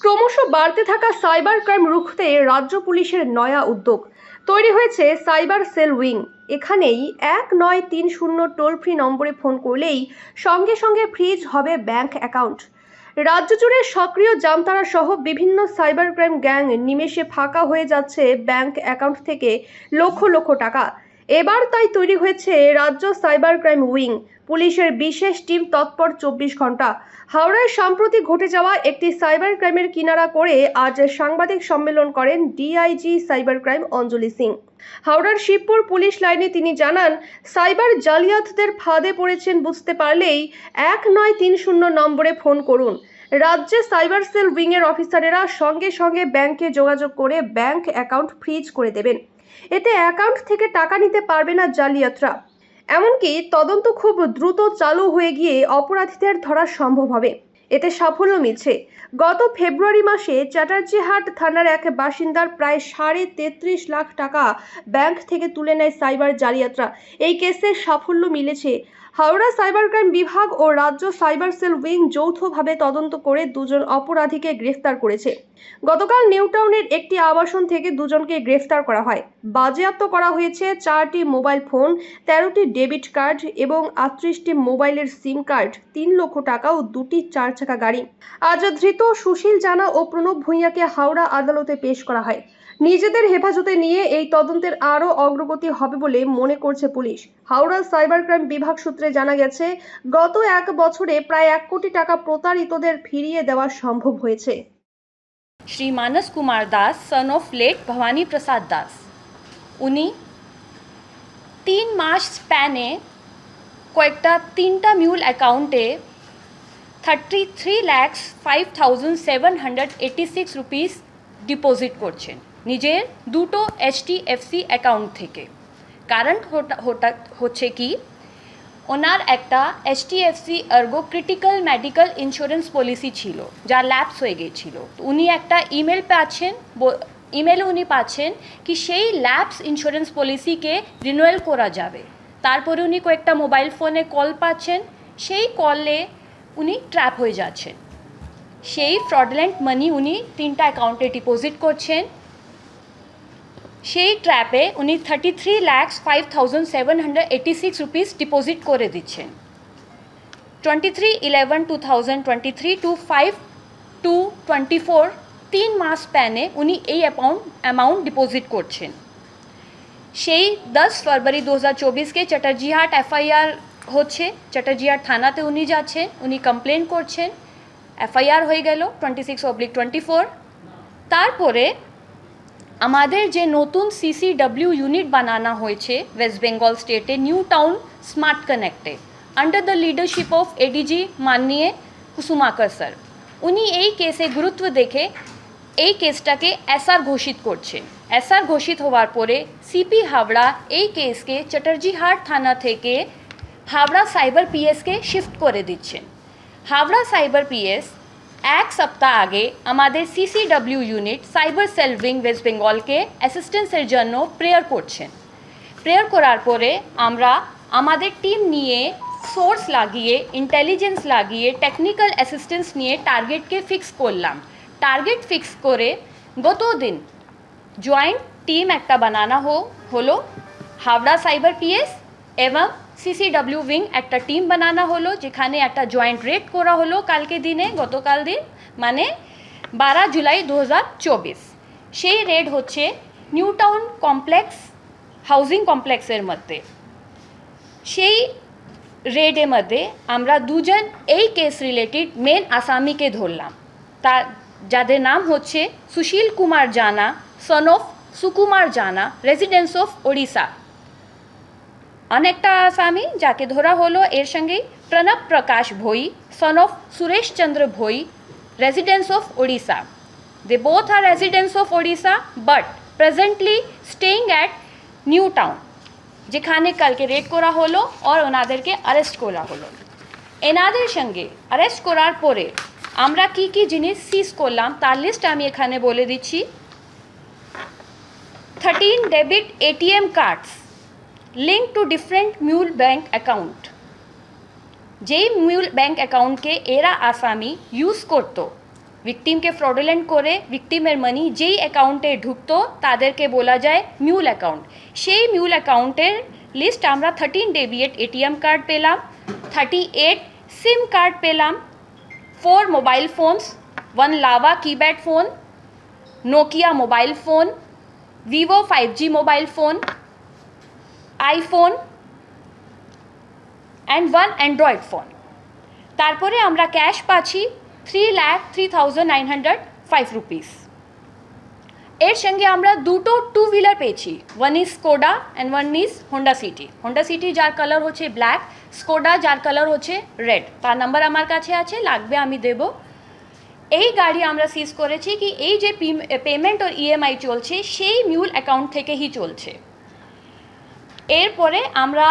ক্রমশ বাড়তে থাকা সাইবার ক্রাইম রুখতে রাজ্য পুলিশের নয়া উদ্যোগ। তৈরি হয়েছে সাইবার সেল উইং। এখানেই এক নয় তিন শূন্য টোল ফ্রি নম্বরে ফোন করলেই সঙ্গে সঙ্গে ফ্রিজ হবে ব্যাংক অ্যাকাউন্ট। রাজ্য জুড়ে সক্রিয় জামতারা সহ বিভিন্ন সাইবার ক্রাইম গ্যাং নিমেষে ফাঁকা হয়ে যাচ্ছে ব্যাংক অ্যাকাউন্ট থেকে লক্ষ লক্ষ টাকা। এবার তাই তৈরি হয়েছে রাজ্য সাইবার ক্রাইম উইং। পুলিশের বিশেষ টিম তৎপর চব্বিশ ঘণ্টা। হাওড়ায় সম্প্রতি ঘটে যাওয়া একটি সাইবার ক্রাইমের কিনারা করে আজ সাংবাদিক সম্মেলন করেন DIG cyber crime Anjali Singh. হাওড়ার শিবপুর পুলিশ লাইনে তিনি জানান, সাইবার জালিয়াতদের ফাঁদে পড়েছেন বুঝতে পারলেই এক নয় তিন শূন্য নম্বরে ফোন করুন। রাজ্যে সাইবার সেল উইংয়ের অফিসারেরা সঙ্গে সঙ্গে ব্যাংকে যোগাযোগ করে ব্যাংক অ্যাকাউন্ট ফ্রিজ করে দেবেন। এতে অ্যাকাউন্ট থেকে টাকা নিতে পারবে না জালিয়াতরা। এমনকি তদন্ত খুব দ্রুত চালু হয়ে গিয়ে অপরাধীদের ধরা সম্ভব হবে। এতে সাফল্য মিলছে। গত ফেব্রুয়ারি মাসে চ্যাটার্জিহাট থানার এক বাসিন্দার প্রায় সাড়ে তেত্রিশ লাখ টাকা ব্যাংক থেকে তুলে নেয় সাইবার জালিয়াতরা। এই কেসে সাফল্য মিলেছে হাওড়া সাইবার ক্রাইম বিভাগ ও রাজ্য সাইবার সেল উইং যৌথভাবে তদন্ত করে দুজন অপরাধীকে গ্রেফতার করেছে। গতকাল নিউটাউনের একটি আবাসন থেকে দুজনকে গ্রেফতার করা হয়। বাজেয়াপ্ত করা হয়েছে চারটি মোবাইল ফোন, তেরোটি ডেবিট কার্ড এবং আটত্রিশটি মোবাইলের সিম কার্ড, তিন লক্ষ টাকা ও দুটি চার চাকা গাড়ি। আজ ধৃত সুশীল জানা ও প্রণব ভূঁইয়াকে হাওড়া আদালতে পেশ করা হয়। নিজেদের হেফাজতে নিয়ে এই তদন্তের আরও অগ্রগতি হবে বলে মনে করছে পুলিশ। হাওড়া সাইবার ক্রাইম বিভাগ সূত্রে জানা গেছে, গত এক বছরে প্রায় এক কোটি টাকা প্রতারিতদের ফিরিয়ে দেওয়া সম্ভব হয়েছে। Shri Manas Kumar Das son of late Bhabani Prasad Das. উনি তিন মাস স্প্যানে কয়েকটা তিনটা মিউল অ্যাকাউন্টে thirty three lakhs five thousand seven hundred eighty six rupees deposit করছেন। নিজের দুটো এইচডিএফসি অ্যাকাউন্ট থেকে। কারণ হঠাৎ হচ্ছে কি, ওনার একটা HDFC Ergo critical medical insurance policy ছিল, যা ল্যাপস হয়ে গিয়েছিল। উনি একটা ইমেল পাচ্ছেন ইমেলে উনি পাচ্ছেন কি সেই ল্যাপস ইন্স্যুরেন্স পলিসিকে রিনুয়েল করা যাবে। তারপরে উনি কয়েকটা মোবাইল ফোনে কল পাচ্ছেন, সেই কলে উনি ট্র্যাপ হয়ে যাচ্ছেন। সেই ফ্রডলেন্ট মানি উনি তিনটা অ্যাকাউন্টে ডিপোজিট করছেন। সেই ট্র্যাপে উনি thirty three lakhs five thousand seven hundred eighty six rupees deposit করে দিচ্ছেন। Twenty three eleven two thousand twenty three two five two twenty four তিন মাস প্যানে উনি এই অ্যামাউন্ট অ্যামাউন্ট ডিপোজিট করছেন। সেই দশ ফেব্রুয়ারি দু হাজার চব্বিশকে চ্যাটার্জিহাট এফআইআর হচ্ছে, চ্যাটার্জিহাট থানাতে উনি যাচ্ছেন, উনি কমপ্লেন করছেন, এফআইআর হয়ে গেল twenty six oblique twenty four তারপরে আমাদের যে নতুন সিসিডব্লিউ ইউনিট বানানো হয়েছে ওয়েস্ট বেঙ্গল স্টেটে New Town smart কানেক্টে under the leadership of ADG মাননীয় কুসুমাকর স্যার উনি এই কেসে গুরুত্ব দেখে এই কেসটাকে এসআর ঘোষিত করছেন। এসআর ঘোষিত হওয়ার পরে সিপি হাওড়া এই কেসকে চ্যাটার্জিহাট থানা থেকে হাওড়া সাইবার পিএসকে শিফট করে দিচ্ছেন। হাওড়া সাইবার পিএস এক সপ্তাহ আগে আমাদের CCW unit cyber cell wing West বেঙ্গলকে অ্যাসিস্ট্যান্সের জন্য প্রেয়ার করছেন। প্রেয়ার করার পরে আমরা আমাদের টিম নিয়ে সোর্স লাগিয়ে ইন্টেলিজেন্স লাগিয়ে টেকনিক্যাল অ্যাসিস্ট্যান্স নিয়ে টার্গেটকে ফিক্স করলাম। টার্গেট ফিক্স করে গত দিন জয়েন্ট টিম একটা বানানো হো হলো হাওড়া সাইবার পিএস এবং সিসিডব্লিউ উইং একটা টিম বানানো হলো, যেখানে একটা জয়েন্ট রেড করা হলো কালকে দিনে, গতকাল দিন মানে বারো জুলাই দু হাজার চব্বিশ। সেই রেড হচ্ছে নিউ টাউন কমপ্লেক্স, হাউজিং কমপ্লেক্সের মধ্যে। সেই রেডের মধ্যে আমরা দুজন এই কেস রিলেটেড মেন আসামিকে ধরলাম। তা, যাদের নাম হচ্ছে সুশীল কুমার জানা সন অফ সুকুমার জানা রেসিডেন্স অফ ওড়িশা অনেকটা আসামি যাকে ধরা হলো এর সঙ্গেই Pranab Prakash Bhoi son of Suresh Chandra Bhoi residence of Odisha they both are residence of Odisha but presently staying at New Town যেখানে কালকে রেড করা হলো আর ওনাদেরকে অ্যারেস্ট করা হলো। এনাদের সঙ্গে অ্যারেস্ট করার পরে আমরা কি কি জিনিস সিজ করলাম তার লিস্ট আমি এখানে বলে দিচ্ছি। Thirteen debit ATM cards link to different mule bank account যেই মিউল ব্যাঙ্ক অ্যাকাউন্টকে এরা আসামি ইউজ করতো ভিকটিমকে ফ্রডুলেন্ট করে ভিকটিমের মানি যেই অ্যাকাউন্টে ঢুকতো, তাদেরকে বলা যায় মিউল অ্যাকাউন্ট সেই মিউল অ্যাকাউন্টের লিস্ট আমরা থার্টিন ডেবিয়েট এটিএম কার্ড পেলাম থার্টি এইট সিম কার্ড পেলাম four mobile phones one Lava keypad phone Nokia mobile phone Vivo five G mobile phone iPhone and one Android phone তারপরে আমরা cash পাচ্ছি three lakh three thousand nine hundred five rupees এর সঙ্গে আমরা দুটো two wheeler পেয়েছি। One is Skoda and one is Honda City Honda City যার colour হচ্ছে ব্ল্যাক স্কোডা যার কালার হচ্ছে রেড তার নাম্বার আমার কাছে আছে, লাগবে আমি দেব। এই গাড়ি আমরা সিজ করেছি কি, এই যে পেমেন্ট ও ইএমআই চলছে, সেই মিউল অ্যাকাউন্ট থেকেই চলছে। এরপরে আমরা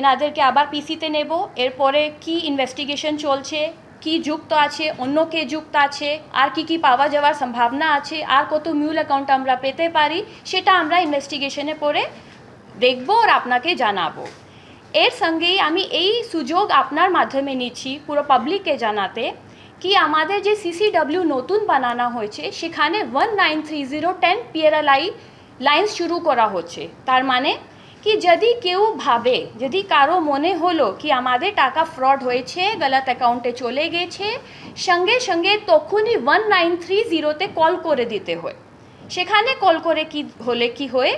এনাদেরকে আবার পিসিতে নেব। এরপরে কি ইনভেস্টিগেশন চলছে, কি যুক্ত আছে, অন্য কে যুক্ত আছে, আর কি কি পাওয়া যাওয়ার সম্ভাবনা আছে, আর কত মিউল অ্যাকাউন্ট আমরা পেতে পারি, সেটা আমরা ইনভেস্টিগেশনে পরে দেখব আর আপনাকে জানাব। এর সঙ্গেই আমি এই সুযোগ আপনার মাধ্যমে নিচ্ছি পুরো পাবলিককে জানাতে কি আমাদের যে সিসিডব্লিউ নতুন বানানো হয়েছে, সেখানে one nine three zero ten পিএরএলআই lines শুরু করা হচ্ছে। তার মানে কি যদি কেউ ভাবে, যদি কারও মনে হলো কি আমাদের টাকা ফ্রড হয়েছে, গলত অ্যাকাউন্টে চলে গেছে, সঙ্গে সঙ্গে তখনই ওয়ান নাইন থ্রি জিরোতে কল করে দিতে হয়। সেখানে কল করে কি হলে কি হয়?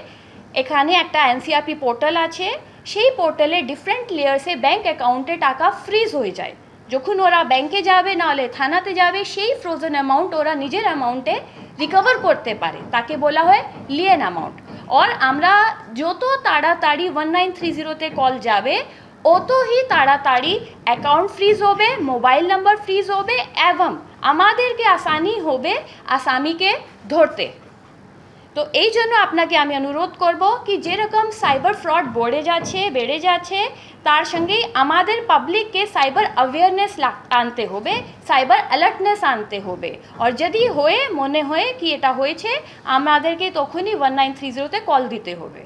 এখানে একটা এনসিআরপি পোর্টাল আছে, সেই পোর্টালে ডিফারেন্ট লেয়ার্সে ব্যাংক অ্যাকাউন্টে টাকা ফ্রিজ হয়ে যায়। যখন ওরা ব্যাংকে যাবে নাহলে থানাতে যাবে, সেই ফ্রোজেন অ্যামাউন্ট ওরা নিজের অ্যামাউন্টে রিকভার করতে পারে। তাকে বলা হয় লিয়েন অ্যামাউন্ট আর আমরা যত তাড়াতাড়ি ওয়ান নাইন থ্রি জিরোতে কল যাবে অতই তাড়াতাড়ি অ্যাকাউন্ট ফ্রিজ হবে মোবাইল নাম্বার ফ্রিজ হবে এবং আমাদেরকে আসানি হবে আসামিকে ধরতে তো এই জন্য আপনাকে আমি অনুরোধ করব কি যেরকম সাইবার ফ্রড বড়ে যাচ্ছে, বেড়ে যাচ্ছে, তার সঙ্গেই আমাদের পাবলিককে সাইবার অ্যাওয়ারনেস আনতে হবে, সাইবার অ্যালার্টনেস আনতে হবে। আর যদি হয়ে, মনে হয় কি এটা হয়েছে, আমাদেরকে তখনই ওয়ান নাইন থ্রি জিরোতে কল দিতে হবে।